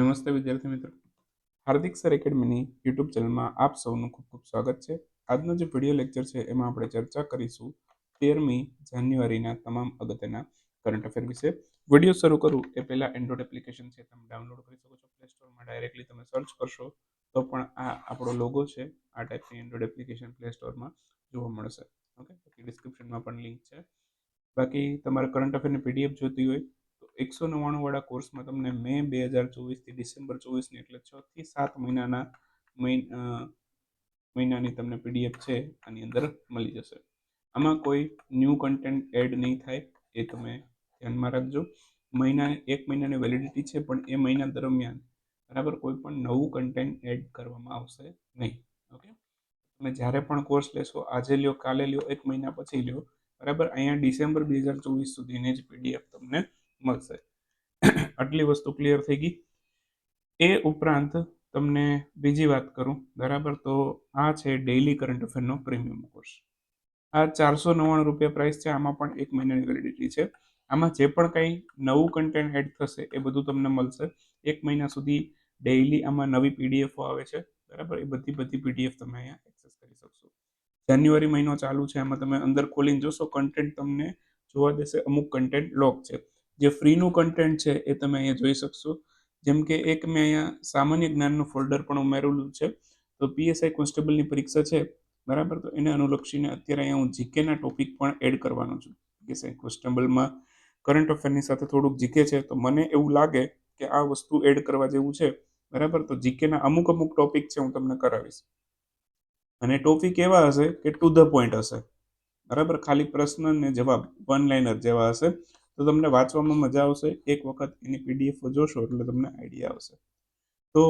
નમસ્તે વિદ્યાર્થી મિત્રો. હાર્દિક સર એકેડમીની યુટ્યુબ ચેનલમાં આપ સૌનું ખૂબ ખૂબ સ્વાગત છે. આજનો જે વીડિયો લેક્ચર છે એમાં આપણે ચર્ચા કરીશું તેરમી જાન્યુઆરીના તમામ અગત્યના કરંટ અફેર વિશે. વીડિયો શરૂ કરું એ પહેલાં એન્ડ્રોઇડ એપ્લિકેશન છે તમે ડાઉનલોડ કરી શકો છો. પ્લે સ્ટોરમાં ડાયરેક્ટલી તમે સર્ચ કરશો તો પણ આ આપણો લોગો છે. આ ટાઈપની એન્ડ્રોઇડ એપ્લિકેશન પ્લે સ્ટોરમાં જોવા મળશે. ઓકે ડિસ્ક્રિપ્શનમાં પણ લિંક છે. બાકી તમારે કરંટ અફેરની પીડીએફ જોતી હોય એકસો નવ્વાણું વાળા કોર્સમાં તમને મે બે હજાર ચોવીસથી ડિસેમ્બર ચોવીસની એટલે છ થી સાત મહિનાના મહિન મહિનાની તમને પીડીએફ છે, આની અંદર મળી જશે. આમાં કોઈ ન્યૂ કન્ટેન્ટ એડ નહીં થાય, એ તમે ધ્યાનમાં રાખજો. મહિના, એક મહિનાની વેલિડિટી છે, પણ એ મહિના દરમિયાન બરાબર કોઈ પણ નવું કન્ટેન્ટ એડ કરવામાં આવશે નહીં, ઓકે? તમે જ્યારે પણ કોર્સ લેશો, આજે લ્યો, કાલે લ્યો, એક મહિના પછી લ્યો, બરાબર? અહીંયા ડિસેમ્બર બે હજાર ચોવીસ સુધીની જ પીડીએફ તમને મળશે. આટલી વસ્તુ ક્લિયર થઈ ગઈ. એ ઉપરાંત તમને બીજી વાત કરું. બરાબર? તો આ છે ડેઇલી કરંટ અફેરનો પ્રીમિયમ કોર્સ આ ચારસો નવ્વાણું રૂપિયા પ્રાઇસ છે. આમાં પણ એક મહિનાની વેલિડિટી છે. આમાં જે પણ કંઈ નવું કન્ટેન્ટ એડ થશે એ બધું તમને મળશે. એક મહિના સુધી ડેઇલી આમાં નવી પીડીએફો આવે છે. બરાબર? એ બધી બધી પીડીએફ તમે અહીંયા એક્સેસ કરી શકશો. જાન્યુઆરી મહિનો ચાલુ છે. આમાં તમે અંદર ખોલીને જોશો કન્ટેન્ટ તમને જોવા દેશે. અમુક કન્ટેન્ટ લોક છે. જે ફ્રીનું કન્ટેન્ટ છે એ તમે અહીંયા જોઈ શકશો. જેમ કે એક મેં અહીંયા સામાન્ય જ્ઞાનનું ફોલ્ડર પણ ઉમેરેલું છે. તો પીએસઆઈ કોન્સ્ટેબલની પરીક્ષા છે. બરાબર? તો એને અનુલક્ષીને અત્યારે અહીંયા હું જીકેના ટોપિક પણ એડ કરવાનો છું. પીએસઆઈ કોન્સ્ટેબલમાં કરંટ અફેરની સાથે થોડુંક જીકે છે. તો મને એવું લાગે કે આ વસ્તુ એડ કરવા જેવું છે. બરાબર? તો જીકેના અમુક અમુક ટોપિક છે હું તમને કરાવીશ. અને ટોપિક એવા હશે કે ટુ ધ પોઈન્ટ હશે. બરાબર? ખાલી પ્રશ્ન ને જવાબ વન લાઇનર જેવા હશે. તો તમને વાંચવામાં મજા આવશે. એક વખત એની પીડીએફ જોશો એટલે તમને આઈડિયા આવશે. તો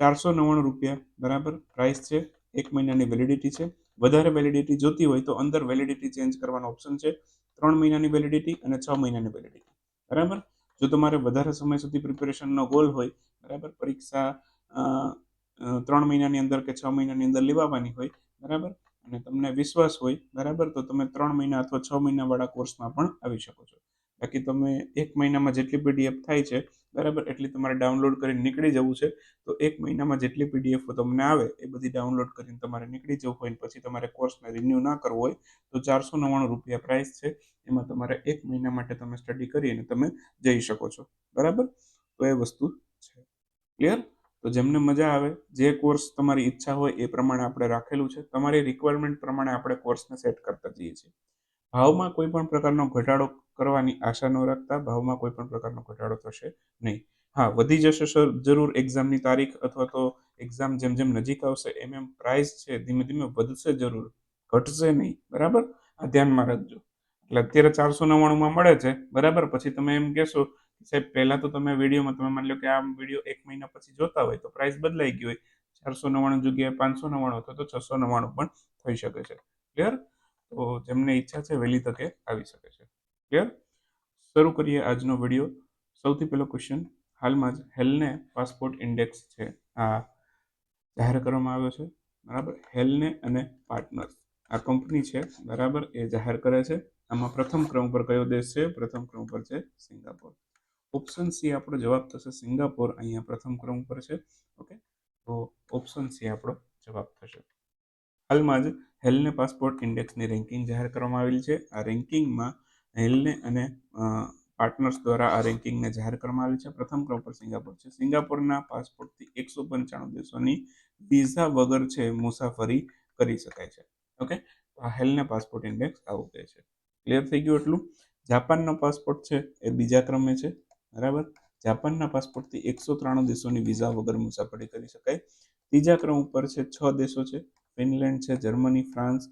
ચારસો નવ્વાણું રૂપિયા, બરાબર? પ્રાઇસ છે, એક મહિનાની વેલિડિટી છે. વધારે વેલિડિટી જોતી હોય તો અંદર વેલિડિટી ચેન્જ કરવાનો ઓપ્શન છે. ત્રણ મહિનાની વેલિડિટી અને છ મહિનાની વેલિડિટી બરાબર? જો તમારે વધારે સમય સુધી પ્રિપેરેશનનો ગોલ હોય, બરાબર? પરીક્ષા ત્રણ મહિનાની અંદર કે છ મહિનાની અંદર લેવાવાની હોય, બરાબર? અને તમને વિશ્વાસ હોય, બરાબર? તો તમે ત્રણ મહિના અથવા છ મહિનાવાળા કોર્સમાં પણ આવી શકો છો. બાકી તમે એક મહિનામાં જેટલી પીડીએફ થાય છે, બરાબર? એટલી તમારે ડાઉનલોડ કરીને નીકળી જવું છે. તો એક મહિનામાં જેટલી પીડીએફ તમને આવે, એ બધી ડાઉનલોડ કરીને તમારે નીકળી જવું હોય પછી તમારે કોર્સને રિન્યૂ ના કરવો હોય, તો ચારસો નવ્વાણું રૂપિયા પ્રાઇસ છે. એમાં તમારે એક મહિના માટે તમે સ્ટડી કરીને તમે જઈ શકો છો. બરાબર? તો એ વસ્તુ છે. ક્લિયર તો જેમને મજા આવે, જે કોર્સ તમારી ઈચ્છા હોય એ પ્રમાણે આપણે રાખેલું છે. તમારી રિક્વાયરમેન્ટ પ્રમાણે આપણે કોર્સને સેટ કરતા જઈએ છીએ. ભાવમાં કોઈ પણ પ્રકારનો ઘટાડો કરવાની આશા ન રાખતા ભાવમાં કોઈ પણ પ્રકારનો ઘટાડો થશે નહીં. હા, વધી જશે સર, જરૂર એક્ઝામની તારીખ અથવા તો એક્ઝામ જેમ જેમ નજીક આવશે એમ એમ પ્રાઇસ છે, ધીમે ધીમે વધશે જરૂર. ઘટશે નહીં, બરાબર? આ ધ્યાનમાં રાખજો. એટલે અત્યારે ચારસો નવ્વાણુંમાં મળે છે, બરાબર? પછી તમે એમ કહેશો સાહેબ, પહેલાં તો તમે વિડીયોમાં, તમે માની લો કે આ વીડિયો એક મહિના પછી જોતા હોય તો પ્રાઇસ બદલાઈ ગઈ હોય. ચારસો નવ્વાણું જગ્યાએ પાંચસો નવ્વાણું અથવા તો છસો નવ્વાણું પણ થઈ શકે છે. ક્લિયર તો જેમને ઈચ્છા છે, વહેલી તકે આવી શકે છે. ક્લિયર શરૂ કરીએ આજનો વીડિયો. સૌથી પહેલો ક્વેશ્ચન હાલમાં જ હેલને પાસપોર્ટ ઇન્ડેક્સ છે. આ જાહેર કરવામાં આવ્યો છે. બરાબર? હેલને અને પાર્ટનર્સ. આ કંપની છે. બરાબર? એ જાહેર કરે છે. આમાં પ્રથમ ક્રમ પર કયો દેશ છે? પ્રથમ ક્રમ પર છે સિંગાપોર. ઓપ્શન સી આપણો જવાબ થશે સિંગાપોર. અહીંયા પ્રથમ ક્રમ પર છે. ઓકે? તો ઓપ્શન સી આપણો જવાબ થશે. હાલમાં જ હેલને પાસપોર્ટ ઇન્ડેક્સની રેન્કિંગ જાહેર કરવામાં આવેલી છે. આ રેન્કિંગમાં હેલને અને પાર્ટનર્સ દ્વારા આ રેન્કિંગને જાહેર કરવામાં આવી છે. પ્રથમ ક્રમ પર સિંગાપોર છે. સિંગાપોરના પાસપોર્ટથી એકસો પંચાણું દેશોની વિઝા વગર છે મુસાફરી કરી શકાય છે. ઓકે? હેલને પાસપોર્ટ ઇન્ડેક્સ આવું કહે છે. ક્લિયર થઈ ગયું એટલું? જાપાનનો પાસપોર્ટ છે, એ બીજા ક્રમે છે. બરાબર? જાપાનના પાસપોર્ટથી એકસો ત્રાણું દેશોની વિઝા વગર મુસાફરી કરી શકાય. ત્રીજા ક્રમ ઉપર છે, છ દેશો છે. ફિનલેન્ડ છે, Germany, France,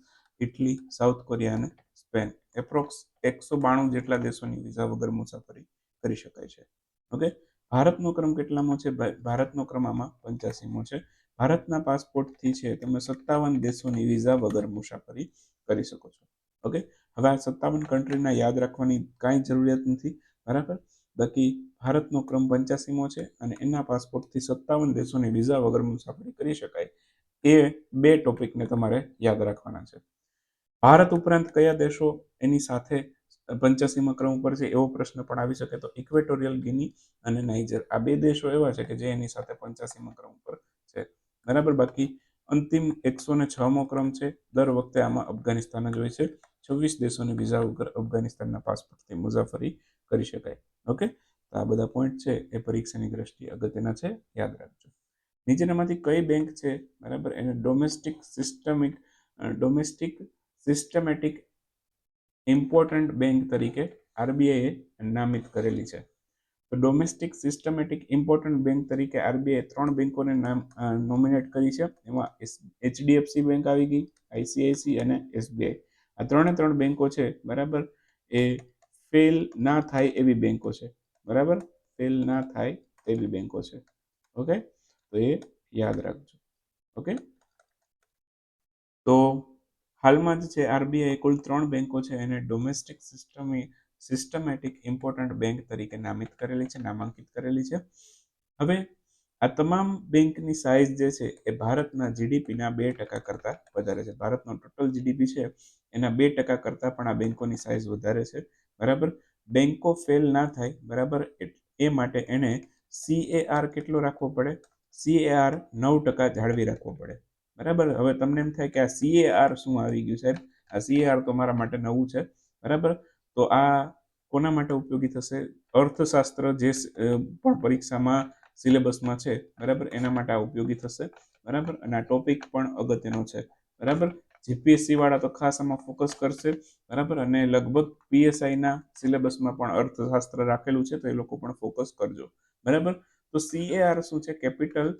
Italy, South Korea અને સ્પેન એપ્રોક્સ એકસો બાણું જેટલા દેશોની વિઝા વગર મુસાફરી કરી શકાય છે. ઓકે? ભારતનો ક્રમ કેટલામો છે? ભારતનો ક્રમ આમાં પંચ્યાસીમો છે. ભારતના પાસપોર્ટથી છે તમે સત્તાવન દેશોની વિઝા વગર મુસાફરી કરી શકો છો. ઓકે? હવે આ સત્તાવન કન્ટ્રીના યાદ રાખવાની કાંઈ જરૂરિયાત નથી. બરાબર? બાકી ભારતનો ક્રમ પંચ્યાસીમો છે અને એના પાસપોર્ટથી સત્તાવન દેશોની વિઝા વગર મુસાફરી કરી શકાય એ બે ટોપિકને તમારે યાદ રાખવાના છે. ભારત ઉપરાંત કયા દેશો એની સાથે પંચ્યાસીમાં ક્રમ ઉપર છે એવો પ્રશ્ન પણ આવી શકે તો ઇક્વેટોરિયલ ગિની અને નાઇજર આ બે દેશો એવા છે કે જે એની સાથે પંચ્યાસીમાં ક્રમ ઉપર છે. બરાબર? બાકી અંતિમ એકસો ને છમો ક્રમ છે. દર વખતે આમાં અફઘાનિસ્તાન જ હોય છે. છવ્વીસ દેશોની વિઝા વગર અફઘાનિસ્તાનના પાસપોર્ટથી મુસાફરી કરી શકાય. ઓકે? તો આ બધા પોઈન્ટ છે. એ પરીક્ષાની દ્રષ્ટિએ અગત્યના છે. યાદ રાખજો. નીચેનામાંથી કઈ બેંક છે? બરાબર? એને domestic systemic domestic systematic important bank તરીકે આરબીઆઈએ નામિત કરેલી છે. તો ડોમેસ્ટિક સિસ્ટમેટિક ઇમ્પોર્ટન્ટ બેંક તરીકે આરબીઆઈ ત્રણ બેંકોને નામ નોમિનેટ કરી છે. એમાં એચડીએફસી બેંક આવી ગઈ, આઈસીઆઈસી અને એસબીઆઈ. આ ત્રણે ત્રણ બેંકો છે, બરાબર? એ ફેલ ના થાય એવી બેંકો છે, બરાબર? ફેલ ના થાય એવી બેંકો છે. ઓકે? તો એ યાદ રાખજો. ઓકે? તો હાલમાં જ છે, આરબીઆઈ કુલ ત્રણ બેંકો છે એને domestic systemic systematic important bank તરીકે નામિત કરેલી છે, નામાંકિત કરેલી છે. હવે આ તમામ બેંકની સાઇઝ જે છે એ ભારતના જીડીપીના બે ટકા કરતાં વધારે છે. ભારતનો ટોટલ જીડીપી છે એના બે ટકા કરતાં પણ આ બેંકોની સાઇઝ વધારે છે. બરાબર? બેંકો ફેલ ના થાય, બરાબર? એ માટે એને સીએઆર કેટલો રાખવો પડે? સીએઆર નવ ટકા જાળવી રાખવો પડે. બરાબર? હવે તમને એમ થાય કે આ સીએઆર શું આવી ગયું સાહેબ આ સીએઆર તો મારા માટે નવું છે, બરાબર? તો આ કોના માટે ઉપયોગી થશે? અર્થશાસ્ત્ર જે પણ પરીક્ષામાં સિલેબસમાં છે, બરાબર? એના માટે આ ઉપયોગી થશે, બરાબર? અને આ ટોપિક પણ અગત્યનો છે, બરાબર? જીપીએસસી વાળા તો ખાસ આમાં ફોકસ કરશે, બરાબર? અને લગભગ પીએસઆઈના સિલેબસમાં પણ અર્થશાસ્ત્ર રાખેલું છે, તો એ લોકો પણ ફોકસ કરજો, બરાબર? તો સીએઆર શું છે? Capital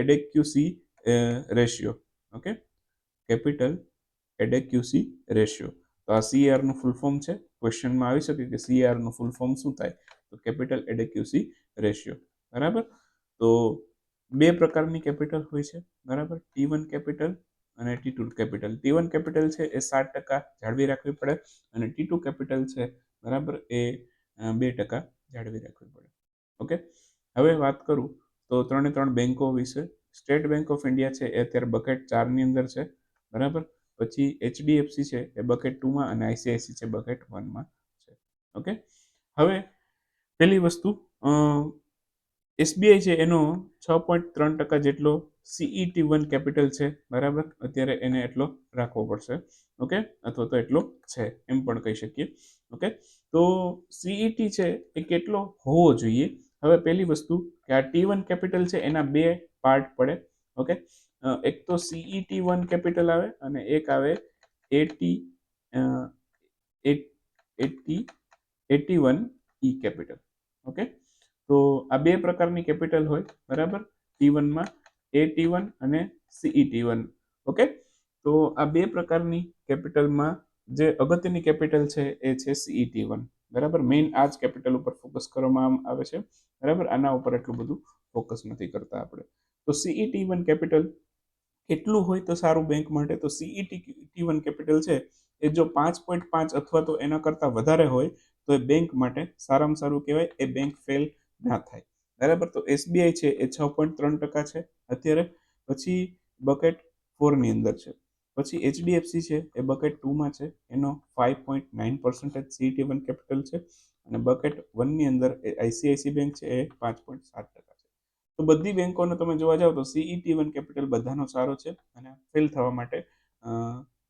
adequacy ratio, okay? Capital adequacy ratio. તો આ સીઆરનું ફૂલ ફોર્મ છે. ક્વેશ્ચનમાં આવી શકે કે સીઆરનું ફૂલ ફોર્મ શું થાય? તો કેપિટલ એડેક્યુસી રેશિયો. બરાબર? તો બે પ્રકારની કેપિટલ હોય છે. બરાબર? ટી વન કેપિટલ અને T two capital. T one capital છે એ સાત ટકા જાળવી રાખવી પડે અને ટી ટુ કેપિટલ છે, બરાબર, એ બે ટકા જાળવી રાખવી પડે. ઓકે? હવે વાત કરું તો ત્રણે ત્રણ બેન્કો વિશે. સ્ટેટ બેંક ઓફ ઇન્ડિયા છે, એ અત્યારે બકેટ ચારની અંદર છે, બરાબર? પછી એચડીએફસી છે, એ બકેટ ટુમાં અને આઈસીઆઈસી છે, બકેટ વનમાં છે, ઓકે? હવે, પહેલી વસ્તુ એસબીઆઈ છે, એનો છ પોઈન્ટ ત્રણ ટકા જેટલો સીઈટી વન કેપિટલ છે, બરાબર? અત્યારે એને એટલો રાખવો પડશે, ઓકે? અથવા તો એટલો છે, એમ પણ કહી શકીએ, ઓકે? તો સીઈટી છે, એ કેટલો હોવો જોઈએ? હવે પહેલી વસ્તુ, કે આ ટી વન કેપિટલ છે, એના બે પાર્ટ પડે ઓકે એક તો સીઈટી વન કેપિટલ આવે અને એક આવે AT AT AT one E capital okay તો આ બે પ્રકારની કેપિટલ હોય, બરાબર? ટી વનમાં એ ટી વન અને સીઈ વન ઓકે તો આ બે પ્રકારની કેપિટલમાં જે અગત્યની કેપિટલ છે, એ છે સીઈટી વન બરાબર? મેઇન આ જ કેપિટલ ઉપર ફોકસ કરવામાં આવે છે, બરાબર? આના ઉપર એટલું બધું ફોકસ નથી કરતા આપણે. તો સીઈટી વન કેપિટલ કેટલું હોય તો સારું બેંક માટે? તો સીઈટી વન કેપિટલ છે, એ જો પાંચ પોઈન્ટ પાંચ અથવા તો એના કરતાં વધારે હોય, તો એ બેંક માટે સારામાં સારું કહેવાય, એ બેંક ફેલ ના થાય. બરાબર? તો એસબીઆઈ છે, એ છ પોઈન્ટ ત્રણ ટકા છે. અત્યારે પછી બકેટ ફોરની અંદર છે. પછી એચડીએફસી છે, એ બકેટ ટુમાં છે, એનો five point nine percentage CT one capital છે. અને બકેટ વનની અંદર આઈસીઆઈસી બેંક છે, એ પાંચ પોઈન્ટ સાત ટકા તો બધી બેન્કોનો તમે જોવા જાઓ તો સીઈટી વન કેપિટલ બધાનો સારો છે અને ફેલ થવા માટે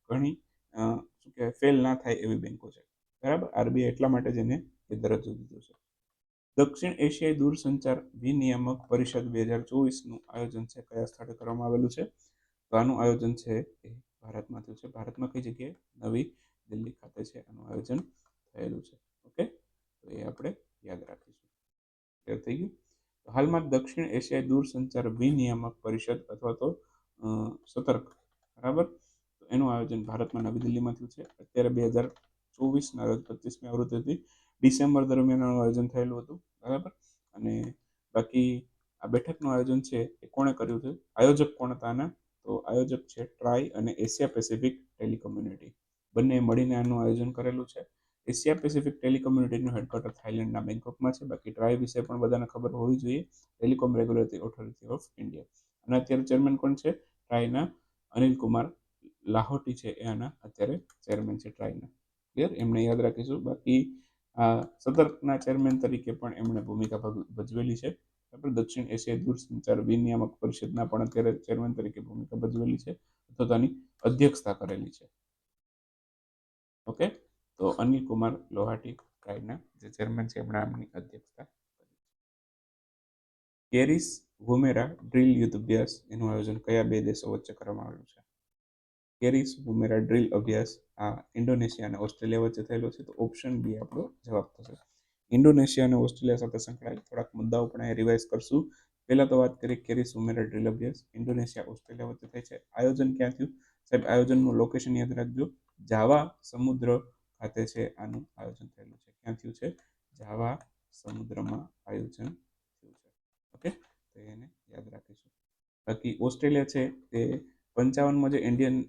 ઘણી શું કહેવાય ફેલ ના થાય એવી બેન્કો છે. બરાબર? આરબીઆઈ એટલા માટે જેને એ દરજ્જો દીધો છે. દક્ષિણ એશિયાઈ દૂરસંચાર વિનિયામક પરિષદ બે હજાર ચોવીસનું આયોજન છે. કયા સ્થળે કરવામાં આવેલું છે? તો આનું આયોજન છે એ ભારતમાં થયું છે. ભારતમાં કઈ જગ્યાએ? નવી દિલ્હી ખાતે છે આનું આયોજન થયેલું છે. ઓકે? તો એ આપણે યાદ રાખીશું. ક્લિયર થઈ ગયું? હાલમાં દક્ષિણ એશિયાઈ દૂરસંચાર વિનિયામક પરિષદ અથવા તો સતર્ક, બરાબર? તો એનું આયોજન ભારતમાં નવી દિલ્હીમાં થયું છે. અત્યારે બે હજાર ચોવીસના રોજ પચીસમી આવૃત્તિ હતી ડિસેમ્બર દરમિયાન આયોજન થયેલું હતું, બરાબર? અને બાકી આ બેઠકનું આયોજન છે એ કોણે કર્યું છે? આયોજક કોણ હતા આના? તો આયોજક છે ટ્રાય અને એશિયા પેસિફિક ટેલિકોમ્યુનિટી. બંને મળીને આનું આયોજન કરેલું છે. એશિયા પેસિફિક ટેલિકોમ્યુનિટીનું હેડક્વાર્ટર થાઇલેન્ડના બેંકોકમાં છે. બાકી ટ્રાય વિશે પણ બધાને ખબર હોવી જોઈએ. Telecom regulatory authority of India. અને અત્યારે ચેરમેન કોણ છે? ટ્રાયના અનિલ કુમાર લાહોટી છે. એ આના અત્યારે ચેરમેન છે ટ્રાયના. ક્લિયર? એમને યાદ રાખીશું. બાકી સતર્કના ચેરમેન તરીકે પણ એમણે ભૂમિકા ભજવેલી છે. દક્ષિણ એશિયા દૂરસંચાર વિનિયામક પરિષદના પણ અત્યારે ચેરમેન તરીકે ભૂમિકા ભજવેલી છે. અથવા તો અધ્યક્ષતા કરેલી છે. ઓકે? તો અનિલ કુમાર લોહાટી ટ્રાઇબના જે ચેરમેન છે એમણે આમની અધ્યક્ષતા કરી. કેરિસ વુમેરા ડ્રીલ યુદ્ધ અભ્યાસ એનું આયોજન કયા બે દેશો વચ્ચે કરવામાં આવ્યું છે? કેરિસ વુમેરા ડ્રીલ અભ્યાસ આ ઇન્ડોનેશિયા અને ઓસ્ટ્રેલિયા વચ્ચે થયેલો છે, તો ઓપ્શન બી આપણો જવાબ થશે. ઇન્ડોનેશિયા અને ઓસ્ટ્રેલિયા સાથે સંકળાયેલ થોડાક મુદ્દાઓ પણ અહીં રિવાઇઝ કરશું. પહેલા તો વાત કરીએ કેરિસ વુમેરા ડ્રીલ અભ્યાસ, ઇન્ડોનેશિયા, ઓસ્ટ્રેલિયા વચ્ચે થાય છે. આયોજન ક્યાં થયું? સાહેબ, આયોજનનું લોકેશન યાદ રાખજો. જાવા સમુદ્ર ખાતે છે, આનું આયોજન થયેલું છે. ક્યાં થયું છે? જાવા સમુદ્રમાં આયોજન થયું છે. ઓકે? તો એને યાદ રાખીશું. બાકી ઓસ્ટ્રેલિયા છે તે પંચાવનમાં જે Indian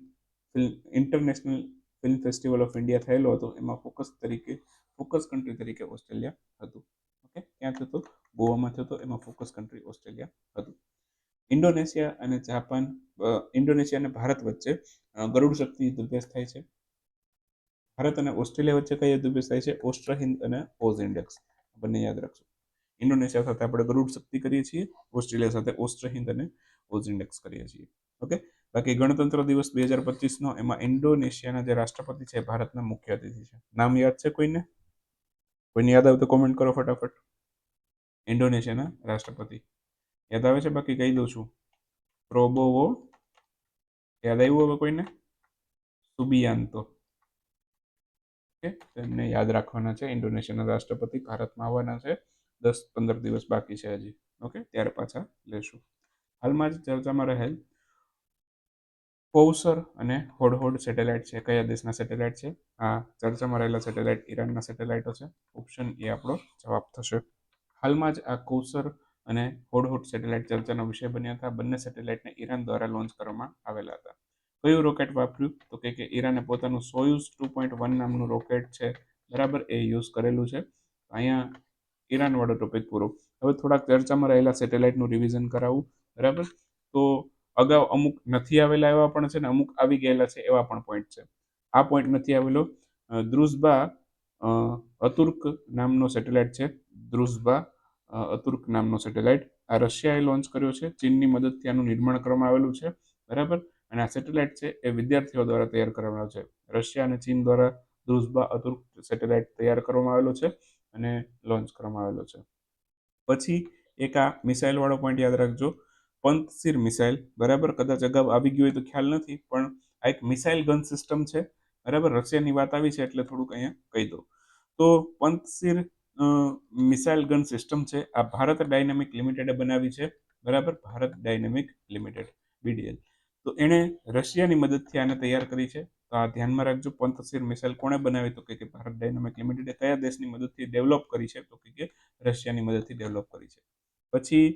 film, international film festival of India થયેલો હતો, એમાં ફોકસ તરીકે, ફોકસ કન્ટ્રી તરીકે ઓસ્ટ્રેલિયા હતું. ઓકે? ક્યાં થયું હતું ગોવામાં થતો, એમાં ફોકસ કન્ટ્રી ઓસ્ટ્રેલિયા હતું. ઇન્ડોનેશિયા અને જાપાન ઇન્ડોનેશિયા અને ભારત વચ્ચે ગરુડ શક્તિ યુદ્ધ અભ્યાસ થાય છે. ભારત અને ઓસ્ટ્રેલિયા વચ્ચે કઈ યુદ્ધ થાય છે? ઓસ્ટ્રા, હિન્દ અને ઓઝ ઇન્ડેક્સ. બંને યાદ રાખજો ઇન્ડોનેશિયા સાથે આપણે ગરુડ શક્તિ કરીએ છીએ. ઓસ્ટ્રેલિયા સાથે ઓસ્ટ્રા, હિન્દ અને ઓઝ ઇન્ડેક્સ કરીએ છીએ. ઓકે? બાકી ગણતંત્ર દિવસ બે હજાર પચીસનો. એમાં ઇન્ડોનેશિયાના જે રાષ્ટ્રપતિ છે ભારતના મુખ્ય અતિથિ છે. નામ યાદ છે કોઈને? કોઈને યાદ આવે તો કોમેન્ટ કરો ફટાફટ. ઇન્ડોનેશિયાના રાષ્ટ્રપતિ. યાદ આવે છે? બાકી કહી દઉં છું. પ્રોબોવો. યાદ આવ્યું હવે કોઈને? સુબિયાન્તો ઓકે તેમને યાદ રાખવાના છે. ઇન્ડોનેશિયાના રાષ્ટ્રપતિ ભારતમાં આવવાના છે. દસ પંદર દિવસ બાકી છે હજી. ઓકે? ત્યારે પાછા લેશું. હાલમાં જ ચર્ચામાં રહેલ કૌસર અને હોડહોડ સેટેલાઇટ છે. કયા દેશના સેટેલાઇટ છે? આ ચર્ચામાં રહેલા સેટેલાઇટ ઈરાનના સેટેલાઇટો છે. ઓપ્શન એ આપણો જવાબ થશે. હાલમાં જ આ કૌસર અને હોડહોડ સેટેલાઇટ ચર્ચાનો વિષય બન્યા હતા. બંને સેટેલાઇટને ઈરાન દ્વારા લોન્ચ કરવામાં આવેલા હતા. કયું રોકેટ વાપર્યું? તો કે ઈરાને પોતાનું સોયુઝ ટુ પોઈન્ટ વન નામનું રોકેટ છે. બરાબર? એ યુઝ કરેલું છે. અહીંયા ઈરાનવાળો ટોપિક પૂરો. હવે થોડાક ચર્ચામાં રહેલા સેટેલાઇટનું રિવિઝન કરાવું. બરાબર? તો અગાઉ અમુક નથી આવેલા એવા પણ છે ને અમુક આવી ગયેલા છે એવા પણ પોઈન્ટ છે. આ પોઈન્ટ નથી આવેલો. દ્રુઝબા અતુર્ક નામનો સેટેલાઇટ છે. દ્રુઝબા અતુર્ક નામનો સેટેલાઇટ આ રશિયાએ લોન્ચ કર્યો છે. ચીનની મદદથી આનું નિર્માણ કરવામાં આવેલું છે. બરાબર? અને આ સેટેલાઇટ છે એ વિદ્યાર્થીઓ દ્વારા તૈયાર કરવામાં આવ્યો છે. રશિયા અને ચીન દ્વારા દ્રુઝબા અતુર્ક સેટેલાઇટ તૈયાર કરવામાં આવેલો છે અને લોન્ચ કરવામાં આવેલો છે. પછી એક આ મિસાઇલવાળો પોઈન્ટ યાદ રાખજો. Pantsir missile. બરાબર? કદાચ અગાઉ આવી ગયું હોય તો ખ્યાલ નથી, પણ આ એક મિસાઇલ ગન સિસ્ટમ છે. બરાબર? રશિયાની વાત આવી છે એટલે થોડુંક અહીંયા કહી દઉં. તો પંતસિર મિસાઇલ ગન સિસ્ટમ છે. આ ભારત ડાયનેમિક લિમિટેડે બનાવી છે. બરાબર? ભારત ડાયનેમિક લિમિટેડ બીડીએલ તો એણે રશિયાની મદદથી આને તૈયાર કરી છે. તો આ ધ્યાનમાં રાખજો પંથસીર મિસાઇલ કોણે બનાવી? તો કે ભારત ડાયનામિક લિમિટેડે કયા દેશની મદદથી ડેવલપ કરી છે? તો કે રશિયાની મદદથી ડેવલપ કરી છે. પછી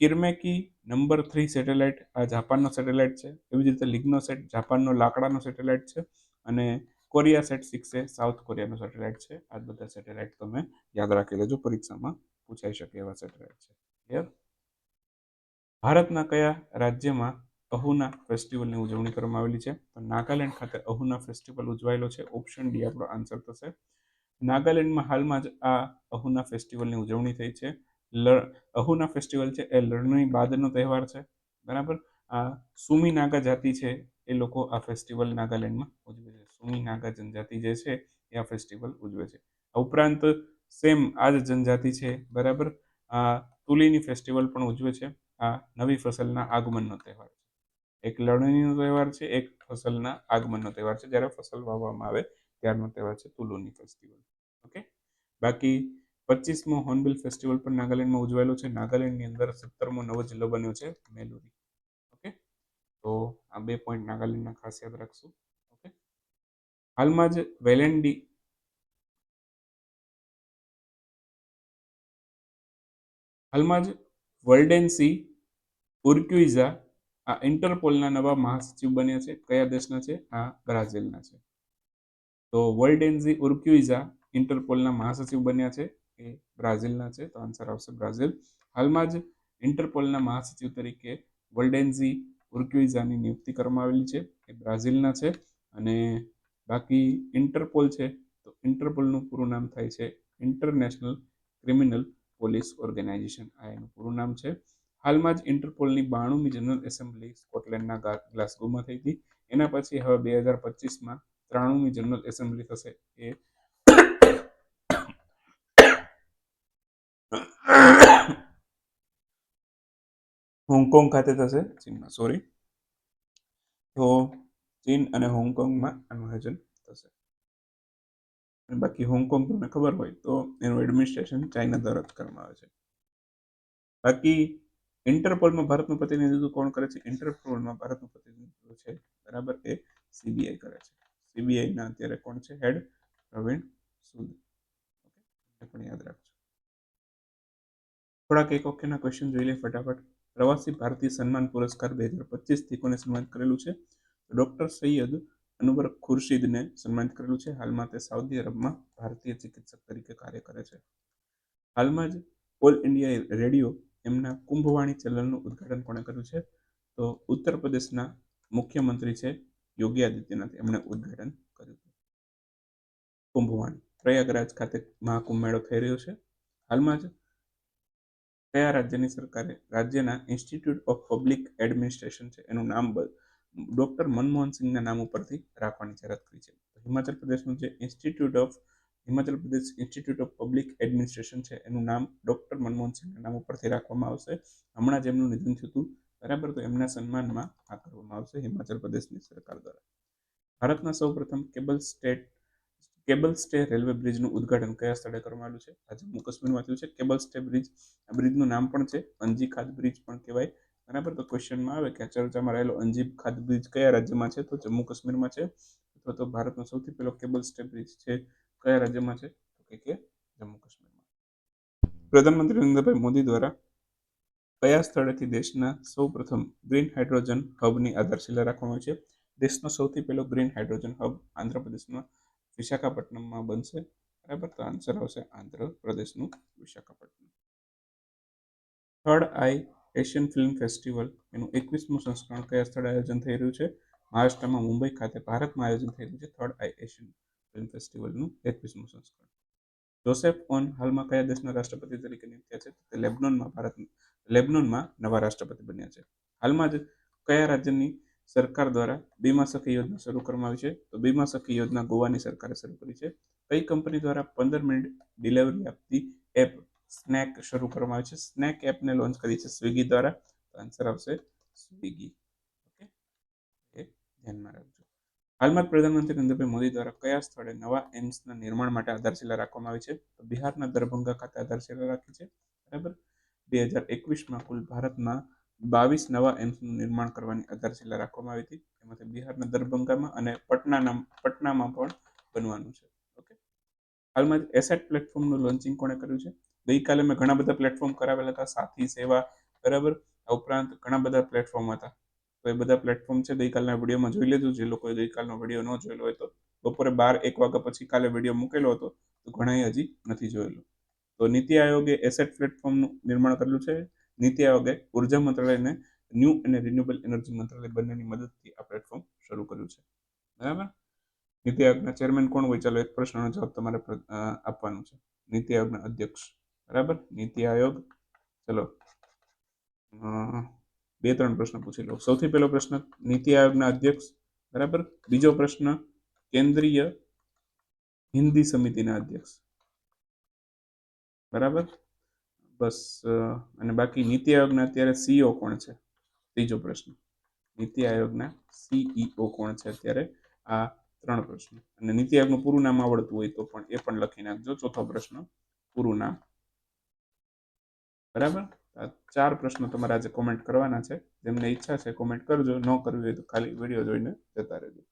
કિર્મેકી નંબર થ્રી સેટેલાઇટ, આ જાપાનનો સેટેલાઇટ છે. એવી જ રીતે લિગ્નો સેટ, જાપાનનો લાકડાનો સેટેલાઇટ છે અને કોરિયા સેટ સિક્સ એ સાઉથ કોરિયાનો સેટેલાઇટ છે. આ બધા સેટેલાઇટ તમે યાદ રાખી લેજો, પરીક્ષામાં પૂછાઈ શકે એવા સેટેલાઇટ છે. ક્લિયર ભારતના કયા રાજ્યમાં અહુના ફેસ્ટિવલની ઉજવણી કરવામાં આવેલી છે. તો નાગાલેન્ડ ખાતે અહુના ફેસ્ટિવલ ઉજવાયેલો છે. ઓપ્શન ડી આપણો આન્સર થશે. નાગાલેન્ડમાં હાલમાં જ આ અહુના ફેસ્ટિવલની ઉજવણી થઈ છે. અહુના ફેસ્ટિવલ છે એ લણણી બાદનો તહેવાર છે. બરાબર? આ સુમી નાગા જાતિ છે એ લોકો આ ફેસ્ટિવલ નાગાલેન્ડમાં ઉજવે છે. સુમી નાગા જનજાતિ જે છે એ આ ફેસ્ટિવલ ઉજવે છે. આ ઉપરાંત સેમ આ જ જનજાતિ છે. બરાબર? આ તુલીની ફેસ્ટિવલ પણ ઉજવે છે. આ નવી ફસલના આગમનનો તહેવાર છે. એક લણણીનો તહેવાર છે, એક ફસલના આગમનનો તહેવાર છે. જ્યારે ફસલ વાવવામાં આવે ત્યારનો તહેવાર છે, તુલુની ફેસ્ટિવલ ઓકે? બાકી પચીસમો હોર્નબિલ ફેસ્ટિવલ પણ નાગાલેન્ડમાં ઉજવાયેલો છે. નાગાલેન્ડની અંદર સત્તરમો નવો જિલ્લો બન્યો છે, મેલુરી. ઓકે? તો આ બે પોઈન્ટ નાગાલેન્ડના ખાસ યાદ રાખશું. ઓકે? હાલમાં જ વેલેન્ડી હાલમાં જ વર્લ્ડેન્સી ઉર્ક્યુઇઝા આ ઇન્ટરપોલના નવા મહાસચિવ બન્યા છે, કયા દેશના છે? આ બ્રાઝિલના છે. તો વર્લ્ડેન્ઝી ઉર્ક્યુઇઝા ઇન્ટરપોલના મહાસચિવ બન્યા છે, એ બ્રાઝિલના છે. તો આન્સર આવશે બ્રાઝિલ. હાલમાં જ ઇન્ટરપોલના મહાસચિવ તરીકે વર્લ્ડેન્ઝી ઉર્ક્યુઇઝાની નિયુક્તિ કરવામાં આવેલી છે, એ બ્રાઝિલના છે. અને બાકી ઇન્ટરપોલ છે, તો ઇન્ટરપોલનું પૂરું નામ થાય છે, ઇન્ટરનેશનલ ક્રિમિનલ પોલીસ ઓર્ગેનાઇઝેશન. આ એનું પૂરું નામ છે. હાલમાં જ ઇન્ટરપોલની બાણુમી જનરલ એસેમ્બલી સ્કોટલેન્ડના ગ્લાસગોમાં થઈ હતી. એના પછી હવે બે હજાર પચીસમાં ત્રાણુમી જનરલ એસેમ્બલી થશે એ હોંગકોંગ ખાતે થશે, ચીનમાં સોરી તો ચીન અને હોંગકોંગમાં આનું આયોજન થશે. બાકી હોંગકોંગ તમને ખબર હોય તો એનું એડમિનિસ્ટ્રેશન ચાઇના દ્વારા કરવામાં આવે છે. બાકી ઇન્ટરપોલમાં ભારતનું પ્રતિનિધિત્વ કોણ કરે છે? ઇન્ટરપોલમાં ભારતનું પ્રતિનિધિત્વ છે, બરાબર, એ સીબીઆઈ કરે છે. સીબીઆઈના અત્યારે કોણ છે? હેડ પ્રવીણ સુદ. ઓકે પણ યાદ રાખજો. થોડાક એક ઓકેના ક્વેશ્ચન જોઈ લે ફટાફટ. પ્રવાસી ભારતીય સન્માન પુરસ્કાર બે હજાર પચીસથી કોને સન્માનિત કરેલું છે? ડોક્ટર સૈયદ અનુબર ખુરશીદને સન્માનિત કરેલું છે. હાલમાં તે સાઉદી અરબમાં ભારતીય ચિકિત્સક તરીકે કાર્ય કરે છે. હાલમાં જ ઓલ ઇન્ડિયા રેડિયો એમના કુંભવાણી ચેનલનું ઉદ્ઘાટન કોણે કર્યું છે? તો ઉત્તર પ્રદેશના મુખ્યમંત્રી છે યોગી આદિત્યનાથ એમણે ઉદ્ઘાટન કર્યું કુંભવાણી, પ્રયાગરાજ ખાતે મહાકુંભ મેળો થઈ રહ્યો છે. હાલમાં જ કયા રાજ્યની સરકારે રાજ્યના ઇન્સ્ટિટ્યૂટ ઓફ પબ્લિક એડમિનિસ્ટ્રેશન છે એનું નામ ડોક્ટર મનમોહન સિંહના નામ ઉપરથી રાખવાની જાહેરાત કરી છે. હિમાચલ પ્રદેશનું જે institute of Himachal Pradesh institute of public administration છે. એનું નામ ડૉક્ટર મનમોહન સિંહના નામ ઉપરથી રાખવામાં આવશે. હમણાં જ એમનું નિધન થયું હતું. બરાબર? તો એમના સન્માનમાં આ કરવામાં આવશે હિમાચલ પ્રદેશની સરકાર દ્વારા. ભારતના સૌ પ્રથમ cable state, cable stay railway બ્રિજનું ઉદ્ઘાટન કયા સ્થળે કરવામાં આવ્યું છે? આ જમ્મુ કાશ્મીરમાં થયું છે. કેબલ સ્ટે બ્રિજ, આ બ્રિજનું નામ પણ છે. અંજી ખાદ બ્રિજ પણ કહેવાય. બરાબર? તો ક્વેશ્ચનમાં આવે કે ચર્ચામાં રહેલો અંજીબ ખાદ બ્રિજ કયા રાજ્યમાં છે? તો જમ્મુ કાશ્મીરમાં છે. અથવા તો ભારતનો સૌથી પહેલો કેબલ સ્ટે બ્રિજ છે. કયા રાજ્યમાં છે? તો કે જમ્મુ કાશ્મીરમાં. પ્રધાનમંત્રી નરેન્દ્રભાઈ મોદી દ્વારા કયા સ્થળેથી દેશના સૌ પ્રથમ ગ્રીન હાઇડ્રોજન હબની આધારશિલા રાખવામાં આવી છે? દેશનો સૌથી પહેલો ગ્રીન હાઇડ્રોજન હબ આંધ્રપ્રદેશમાં વિશાખાપટ્ટનમમાં બનશે. બરાબર? તો આન્સર આવશે આંધ્રપ્રદેશનું Visakhapatnam. Third eye, Asian film festival. એનું એકવીસમું સંસ્કરણ કયા સ્થળે આયોજન થઈ રહ્યું છે? મહારાષ્ટ્રમાં મુંબઈ ખાતે ભારતમાં આયોજન થઈ રહ્યું છે. થર્ડ આઈ, એશિયન ફિલ્મ ફેસ્ટિવલનું એકવીસમું સંસ્કરણ. જોસેફ ઓન હાલમાં કયા દેશના રાષ્ટ્રપતિ તરીકે નિયુક્ત છે? તે લેબનોનમાં ભારત, લેબનોનમાં નવા રાષ્ટ્રપતિ બન્યા છે. હાલમાં જ કયા રાજ્યની સરકાર દ્વારા બીમા સખી યોજના શરૂ કરવામાં આવી છે? તો બીમા સખી યોજના ગોવાની સરકારે શરૂ કરી છે. કઈ કંપની દ્વારા પંદર મિનિટ ડિલિવરી આપતી એપ સ્નેક શરૂ કરવામાં આવી છે? સ્નેક એપને લોન્ચ કરી છે સ્વિગી દ્વારા. તો આન્સર આવશે સ્વિગી. ઓકે? એ ધ્યાનમાં રાખજો. હાલમાં પ્રધાનમંત્રી નરેન્દ્રભાઈ મોદી દ્વારા કયા સ્થળે નવા એમ્સના નિર્માણ માટે આધારશિલા રાખવામાં આવી છે? તો બિહારના દરભંગા ખાતે આધારશિલા રાખી છે. બરાબર? બે હજાર એકવીસમાં કુલ ભારતમાં બાવીસ નવા એમ્સનું નિર્માણ કરવાની આધારશિલા રાખવામાં આવી હતી. એમાંથી બિહારના દરભંગામાં અને પટનાના પટનામાં પણ બનવાનું છે. ઓકે? હાલમાં એસેટ પ્લેટફોર્મનું લોન્ચિંગ કોણે કર્યું છે? ગઈકાલે મેં ઘણા બધા પ્લેટફોર્મ કરાવેલા હતા. સાથી સેવા, બરાબર? આ ઉપરાંત ઘણા બધા પ્લેટફોર્મ હતા. તો એ બધા પ્લેટફોર્મ છે, ગઈકાલના વિડીયોમાં જોઈ લેજો જે લોકોએ ગઈકાલનો વીડિયો ન જોયેલો હોય તો બપોરે બાર, એક વાગ્યા પછી કાલે વીડિયો મૂકેલો હતો, તો ઘણા હજી નથી જોયેલો. તો નીતિ આયોગે એસેટ પ્લેટફોર્મનું નિર્માણ કરેલું છે. નીતિ આયોગે ઊર્જા મંત્રાલયને ન્યૂ અને રિન્યુએબલ એનર્જી મંત્રાલય બંનેની મદદથી આ પ્લેટફોર્મ શરૂ કર્યું છે. બરાબર? નીતિ આયોગના ચેરમેન કોણ હોય? ચાલો એક પ્રશ્નનો જવાબ તમારે આપવાનો છે. નીતિ આયોગના અધ્યક્ષ. બરાબર? નીતિ આયોગ. ચલો. બે ત્રણ પ્રશ્ન પૂછી લો સૌથી પહેલો પ્રશ્ન, નીતિ આયોગના અધ્યક્ષ, બરાબર? બીજો પ્રશ્ન, કેન્દ્રીય હિન્દી સમિતિના અધ્યક્ષ. બરાબર? બસ અને બાકી નીતિ આયોગના અત્યારે સીઈઓ કોણ છે? ત્રીજો પ્રશ્ન. નીતિ આયોગના સીઈઓ કોણ છે અત્યારે? આ ત્રણ પ્રશ્ન. અને નીતિ આયોગનું પૂરું નામ આવડતું હોય તો પણ એ પણ લખી નાખજો. ચોથો પ્રશ્ન, પૂરું નામ. બરાબર? ચાર પ્રશ્નો તમારે આજે કોમેન્ટ કરવાના છે. જેમને ઈચ્છા છે કોમેન્ટ કરજો. ન કરવી હોય તો ખાલી વીડિયો જોઈને જતા રહેજો.